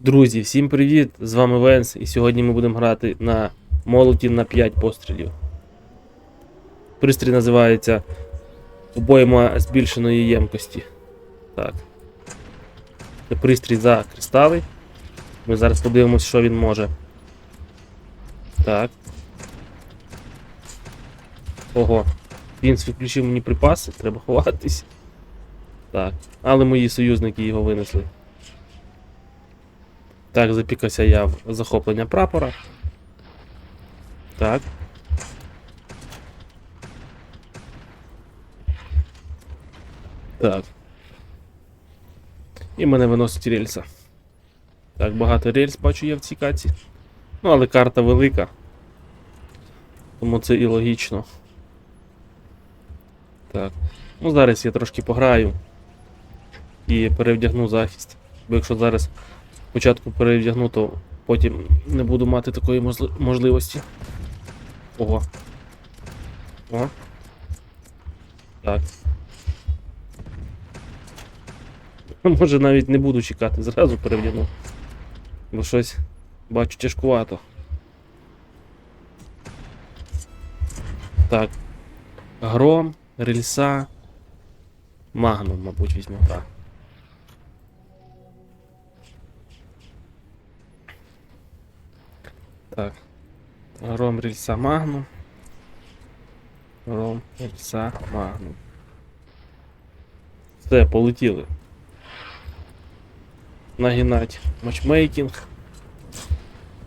Друзі, всім привіт! З вами Венс, і сьогодні ми будемо грати на молоті на 5 пострілів. Пристрій називається обойма збільшеної ємкості. Так. Це пристрій за кристали. Ми зараз подивимось, що він може. Так. Ого. Він відключив мені припаси, треба ховатись. Так. Але мої союзники його винесли. Так, запікався я в захоплення прапора. Так. Так. І мене виносить рельса. Так, багато рельс бачу я в цій каці. Ну, але карта велика. Тому це і логічно. Так. Ну, зараз я трошки пограю. І перевдягну захист. Бо якщо зараз спочатку перевдягну, то потім не буду мати такої можливості. Ого. О. Так. Може навіть не буду чекати, зразу перевдягну. Бо щось бачу тяжкувато. Так. Гром, рельса. Магнум, мабуть, візьму, так. Так. Гром рельса магнум. Гром рельса магнум. Все, полетіли. Нагинать матчмейкінг.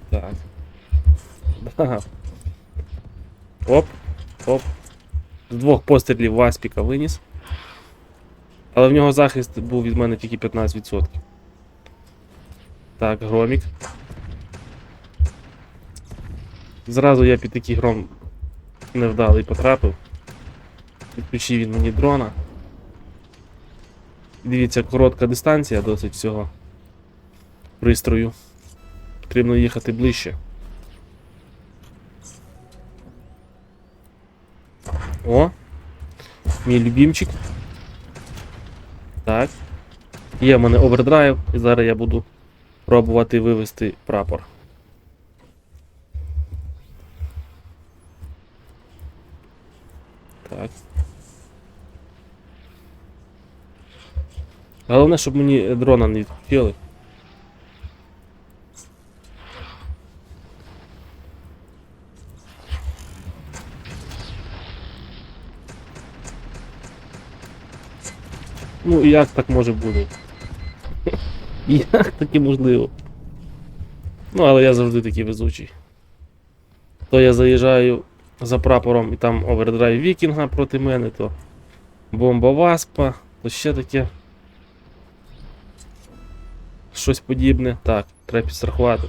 Так. Да. Оп, оп. З двох пострілів Васпіка виніс. Але в нього захист був від мене тільки 15%. Так, громік. Зразу я під такий гром невдалий потрапив. Підключив він мені дрона. Дивіться, коротка дистанція досить всього пристрою. Потрібно їхати ближче. О! Мій любімчик. Так. Є в мене овердрайв, і зараз я буду пробувати вивести прапор. Так. Головне, щоб мені дрона не відключили. Ну, як так може бути? Як таке можливо? Ну, але я завжди такий везучий. То я заїжджаю за прапором і там овердрайв вікінга проти мене, то бомба Васпа, то ще таке. Щось подібне. Так, треба підстрахувати.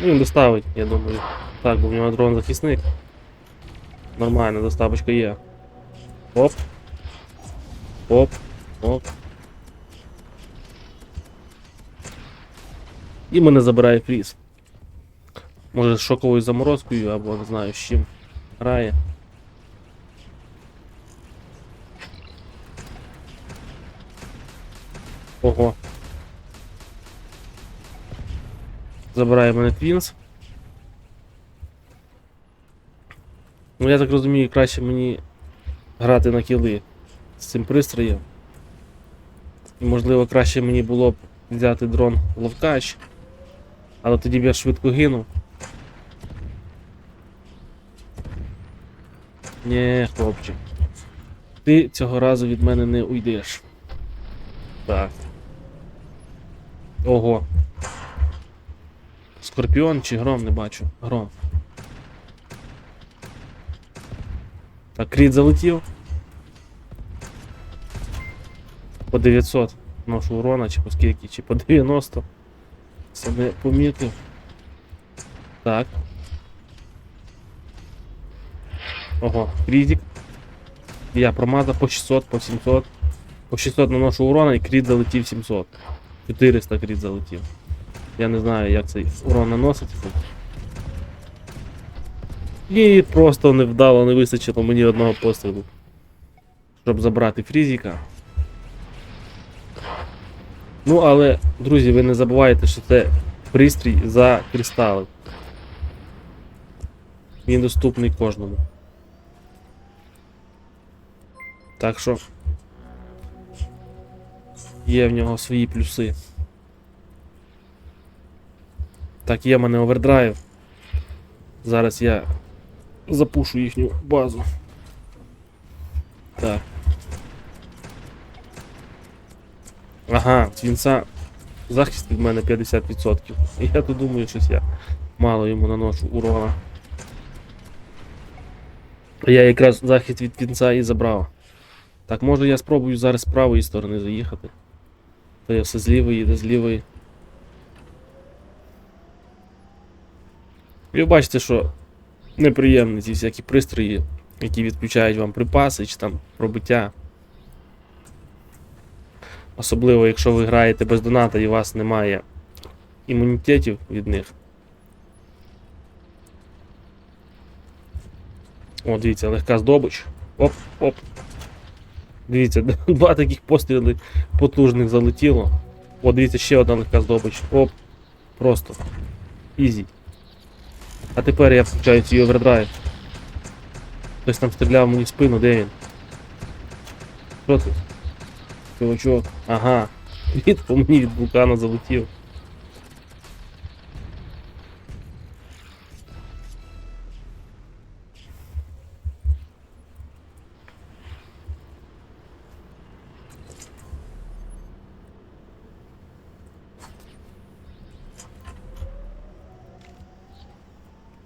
Ну, він доставить, я думаю. Так, бо в нього дрон захисник. Нормально, доставочка є. Оп. Оп. Оп. І мене забирає фріз. Може з шоковою заморозкою або не знаю з чим грає. Ого. Забирає мене Твінс. Ну я так розумію, краще мені грати на кіли з цим пристроєм. І можливо краще мені було б взяти дрон Ловкач. Але тоді б я швидко гинув. Нє, хлопчик. Ти цього разу від мене не уйдеш. Так. Ого. Скорпіон чи гром не бачу. Гром. Так, кріт залетів. По 900 ношу урона, чи по скільки, чи по 90. Це не помітив. Так. Ого, крітик. Я промазав по 600, по 700. По 600 наношу урона і кріт залетів 700. 400 кріт залетів. Я не знаю, як цей урон наносить. І просто невдало не вистачило мені одного пострілу. Щоб забрати фрізіка. Ну, але, друзі, ви не забувайте, що це пристрій за кристали. Він доступний кожному. Так що. Є в нього свої плюси. Так, є в мене овердрайв. Зараз я запушу їхню базу. Так. Ага, твінца захист від мене 50%. І я тут думаю, щось я мало йому наношу урона. Я якраз захист від твінца і забрав. Так, може я спробую зараз з правої сторони заїхати. То я все з лівої, де з лівої. Ви бачите, що неприємні ці всякі пристрої, які відключають вам припаси чи там пробиття. Особливо, якщо ви граєте без доната і у вас немає імунітетів від них. О, дивіться, легка здобич. Оп, оп. Дивіться, два таких постріли потужних залетіло. О, дивіться, ще одна легка здобич. Оп. Просто. Ізі. А тепер я включаю свій овердрайв. Хтось там стріляв мені в спину, де він? Що тут? Чувачок. Ага. Від по мені від вулкана залетів.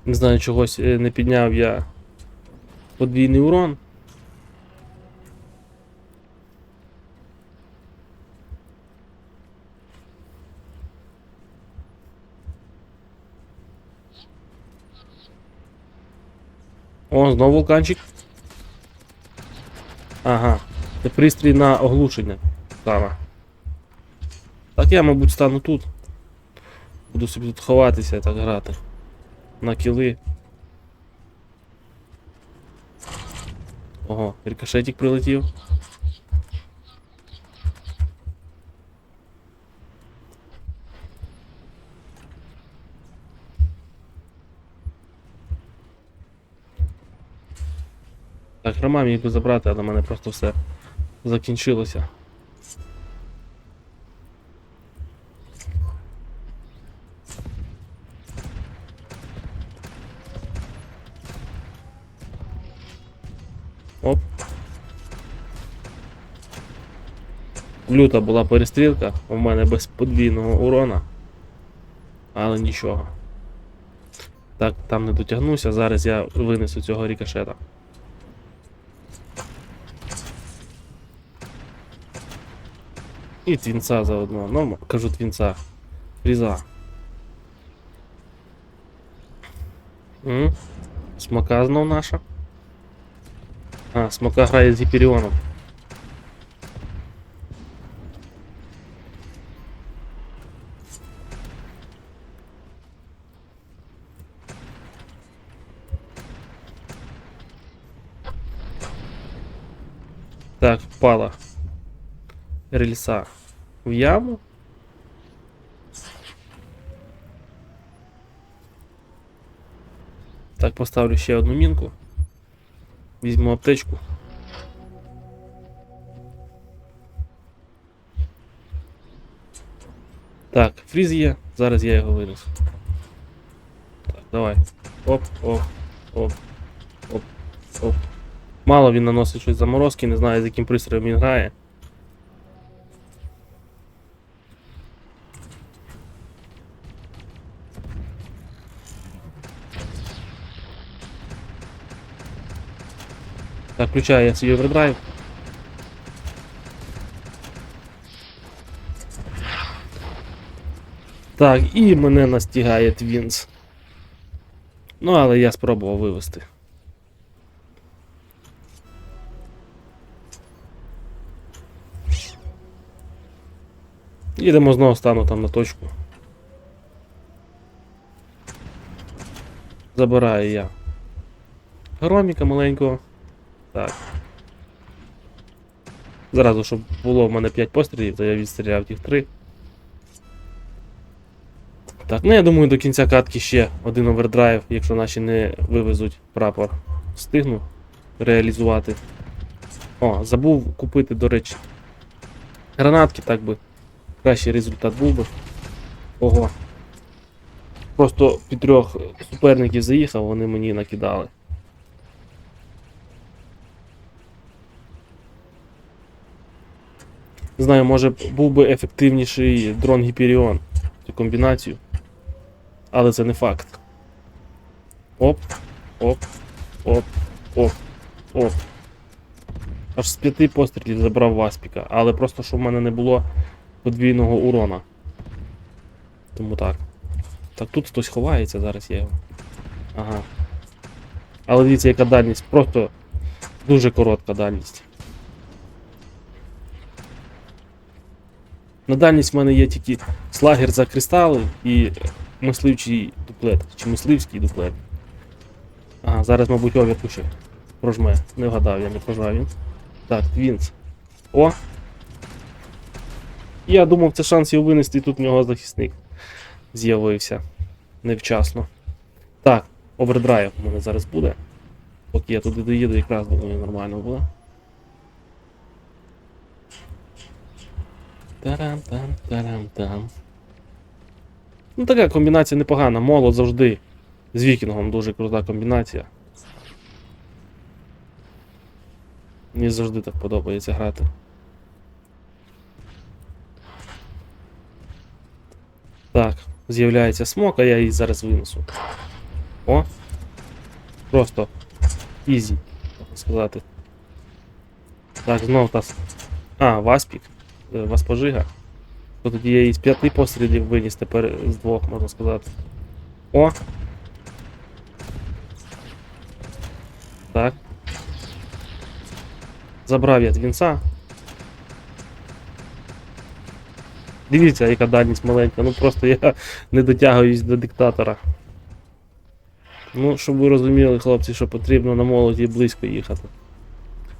Не знаю, чогось е, не підняв я подвійний урон. О, знову вулканчик. Ага. Це пристрій на оглушення. Саме. Так я, мабуть, стану тут. Буду собі тут ховатися і так грати. На кіли. Ого, рикошетик прилетів. Так, Рома міг би забрати, але в мене просто все закінчилося. Оп. Люта була перестрілка, у мене без подвійного урона. Але нічого. Так, там не дотягнуся, зараз я винесу цього рікошета. І твінца заодно. Ну, кажу твінца. Фріза. М? Смока знов наша. А, смока грає з Гіперіоном. Так, впала. Рельса В яму. Так, поставлю ще одну мінку. Візьму аптечку. Так, фріз є, зараз я його винесу. Так, давай. Оп, оп, оп, оп, оп. Мало він наносить щось заморозки, не знаю з яким пристроєм він грає. Так, включаю я свій овердрайв. Так, і мене настигає Твінс. Ну, але я спробував вивести. Їдемо знову стану там на точку. Забираю я громіка маленького. Так. Зразу, щоб було в мене 5 пострілів, то я відстріляв тих 3. Так, ну я думаю, до кінця катки ще один овердрайв, якщо наші не вивезуть прапор. Встигну реалізувати. О, забув купити, до речі. Гранатки, так би. Кращий результат був би. Ого. Просто під трьох суперників заїхав, вони мені накидали. Не знаю, може був би ефективніший дрон Гіперіон. Цю комбінацію. Але це не факт. Оп, оп, оп, оп, оп. Аж з п'яти пострілів забрав Васпіка, але просто що в мене не було подвійного урона. Тому так. Так тут хтось ховається, зараз я його. Ага. Але дивіться, яка дальність. Просто дуже коротка дальність. На дальність в мене є тільки слагер за кристали і мисливчий дуплет. Чи мисливський дуплет. Ага, зараз, мабуть, оверку ще прожме. Не вгадав, я не прожав він. Так, Твінс. О! Я думав, це шанс його винести, і тут в нього захисник з'явився невчасно. Так, овердрайв у мене зараз буде. Поки я туди доїду, якраз думаю, нормально буде. Тарам-там, тарам-там. Ну така комбінація непогана. Молот завжди з вікінгом дуже крута комбінація. Мені завжди так подобається грати. Так, з'являється смок, а я її зараз винесу. О! Просто ізі, можна сказати. Так, знов та. А, Васпік. Е, Васпожига. То тоді я її з п'яти пострілів виніс тепер з двох, можна сказати. О! Так. Забрав я твінса. Дивіться, яка дальність маленька. Ну просто я не дотягуюсь до диктатора. Ну, щоб ви розуміли, хлопці, що потрібно на молоді близько їхати.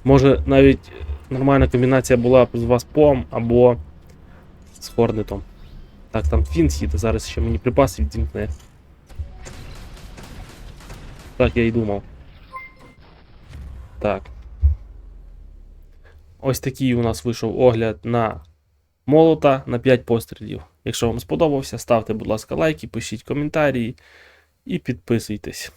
Може навіть нормальна комбінація була з Васпом або з Хорнетом. Так, там Фінс їде, зараз ще мені припаси відімкне. Так я і думав. Так. Ось такий у нас вийшов огляд на молота на 5 пострілів. Якщо вам сподобався, ставте, будь ласка, лайки, пишіть коментарі і підписуйтесь.